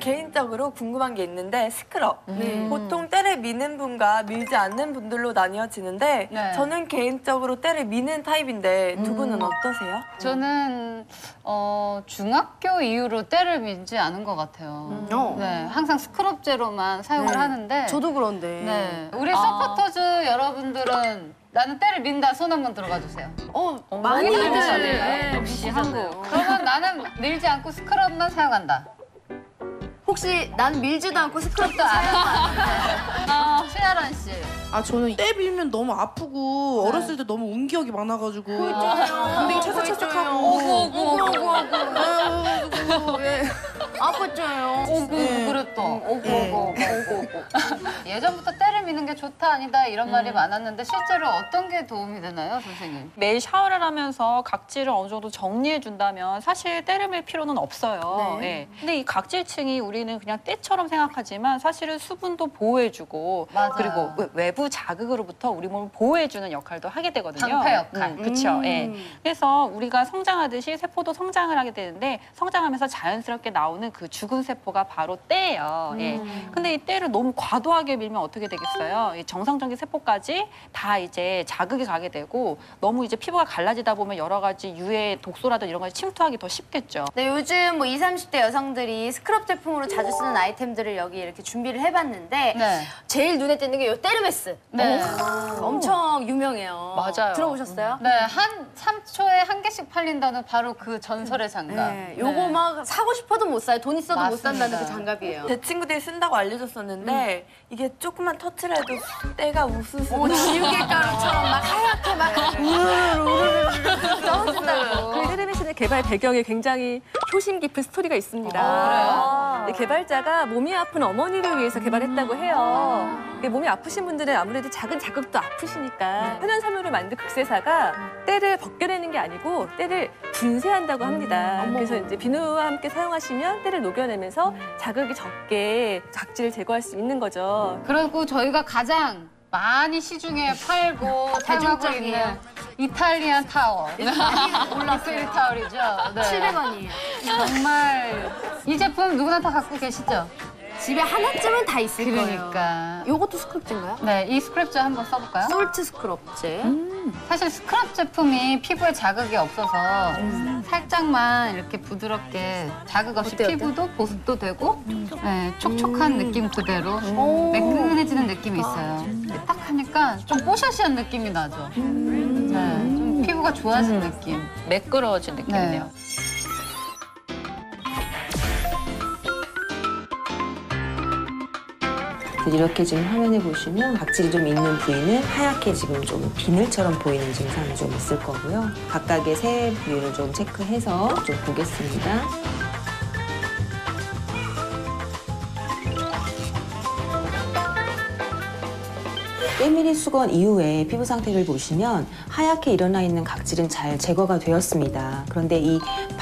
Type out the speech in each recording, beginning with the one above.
개인적으로 궁금한 게 있는데 스크럽. 네. 보통 때를 미는 분과 밀지 않는 분들로 나뉘어지는데 네. 저는 개인적으로 때를 미는 타입인데 두 분은 어떠세요? 저는 어, 중학교 이후로 때를 밀지 않은 것 같아요. 어. 네, 항상 스크럽제로만 사용을 네. 하는데. 저도 그런데. 네, 우리 서포터즈 여러분들은 나는 때를 민다 손 한번 들어가 주세요. 어, 많이 많이들 밀으시네요. 네, 역시 미시잖아요. 한국. 그러면 나는 밀지 않고 스크럽만 사용한다. 혹시 난 밀지도 않고 스크럽도 또안 알아. 최아란 씨. 아 저는 때 빌면 너무 아프고 어렸을 때 너무 운기억이 많아가지고 근데 이거 차삭차삭하고 오구 오구 오구 아이고, 예. 아팠죠요. 오구 네. 그랬다. 오구 네. 오구 오구 오구. 예전부터 때를 미는 게 좋다 아니다 이런 말이 많았는데 실제로 어떤 게 도움이 되나요, 선생님? 매일 샤워를 하면서 각질을 어느 정도 정리해 준다면 사실 때를 밀 필요는 없어요. 네. 예. 근데 이 각질층이 우리는 그냥 때처럼 생각하지만 사실은 수분도 보호해주고 맞아요. 그리고 외- 외부 자극으로부터 우리 몸을 보호해주는 역할도 하게 되거든요. 방패 역할. 그렇죠. 음. 예. 그래서 우리가 성장하듯이 세포도 성장을 하게 되는데 성장하면서 자연스럽게 나오는 그 죽은 세포가 바로 때예요. 예. 음. 근데 이 때를 너무 과도하게 밀면 어떻게 되겠어요? 이 정상적인 세포까지 다 이제 자극이 가게 되고 너무 이제 피부가 갈라지다 보면 여러 가지 유해 독소라든 이런 것이 침투하기 더 쉽겠죠. 네, 요즘 뭐 20, 30대 여성들이 스크럽 제품으로 자주 쓰는 아이템들을 여기 이렇게 준비를 해봤는데 네. 제일 눈에 띄는 게이 테르메스. 네. 엄청 유명해요. 맞아요. 들어보셨어요? 네, 한 3초에 한 개씩 팔린다는 바로 그 전설의 장갑. 네, 요거 막 사고 싶어도 못 사요. 돈 있어도 못 맞습니다. 산다는 그 장갑이에요. 제 친구들이 쓴다고 알려줬었는데 이게 조금만 터치를 해도 때가 우수수. 오, 지우개 가루처럼 막 하얗게 막 떠온다고. 그 테르메신의 개발 배경에 굉장히 효심 깊은 스토리가 있습니다. 아, 네, 개발자가 몸이 아픈 어머니를 위해서 개발했다고 해요. 몸이 아프신 분들은 아무래도 작은 자극도 아프시니까 천연섬유를 만든 극세사가 때를 벗겨내는 게 아니고 때를 분쇄한다고 합니다. 그래서 이제 비누와 함께 사용하시면 때를 녹여내면서 자극이 적게 각질을 제거할 수 있는 거죠. 그리고 저희가 가장 많이 시중에 팔고 대중적이에요. 있는 이탈리안 타워. 올라스리 타월이죠. 네. 700원이에요. 정말 이 제품 누구나 다 갖고 계시죠? 집에 하나쯤은 다 있을 거예요. 그러니까. 요것도 스크럽제인가요? 네, 이 스크랩제 한번 써볼까요? 솔트 스크럽제. 사실 스크럽 제품이 피부에 자극이 없어서 살짝만 이렇게 부드럽게 자극 없이 어때요, 어때요? 피부도 보습도 되고 네, 촉촉한 느낌 그대로 오. 매끈해지는 느낌이 있어요. 딱 하니까 좀 뽀샤시한 느낌이 나죠. 네, 좀 피부가 좋아진 느낌. 매끄러워진 느낌이네요. 이렇게 지금 화면에 보시면 각질이 좀 있는 부위는 하얗게 지금 좀 비늘처럼 보이는 증상이 좀 있을 거고요. 각각의 세 부위를 좀 체크해서 좀 보겠습니다. 때밀이 수건 이후에 피부 상태를 보시면 하얗게 일어나 있는 각질은 잘 제거가 되었습니다. 그런데 이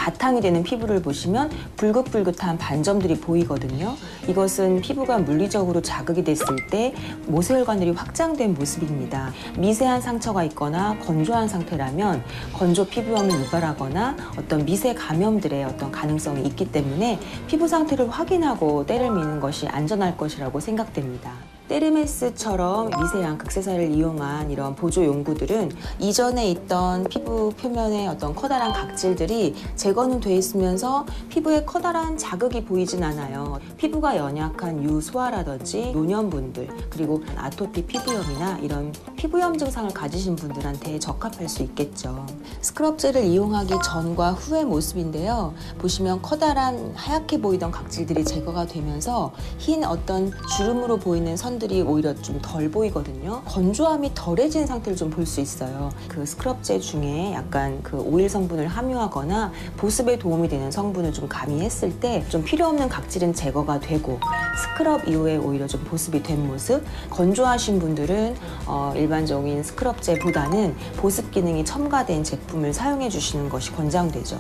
바탕이 되는 피부를 보시면 붉긋붉긋한 반점들이 보이거든요. 이것은 피부가 물리적으로 자극이 됐을 때 모세혈관들이 확장된 모습입니다. 미세한 상처가 있거나 건조한 상태라면 건조 피부염을 유발하거나 어떤 미세 감염들의 어떤 가능성이 있기 때문에 피부 상태를 확인하고 때를 미는 것이 안전할 것이라고 생각됩니다. 때르메스처럼 미세한 극세사를 이용한 이런 보조 용구들은 이전에 있던 피부 표면의 어떤 커다란 각질들이 제거는 돼 있으면서 피부에 커다란 자극이 보이진 않아요. 피부가 연약한 유소아라든지 노년분들 그리고 아토피 피부염이나 이런 피부염 증상을 가지신 분들한테 적합할 수 있겠죠. 스크럽젤을 이용하기 전과 후의 모습인데요. 보시면 커다란 하얗게 보이던 각질들이 제거가 되면서 흰 어떤 주름으로 보이는 선 들이 오히려 좀 덜 보이거든요. 건조함이 덜해진 상태를 좀 볼 수 있어요. 그 스크럽제 중에 약간 그 오일 성분을 함유하거나 보습에 도움이 되는 성분을 좀 가미했을 때 좀 필요 없는 각질은 제거가 되고 스크럽 이후에 오히려 좀 보습이 된 모습. 건조하신 분들은 어, 일반적인 스크럽제보다는 보습 기능이 첨가된 제품을 사용해 주시는 것이 권장되죠.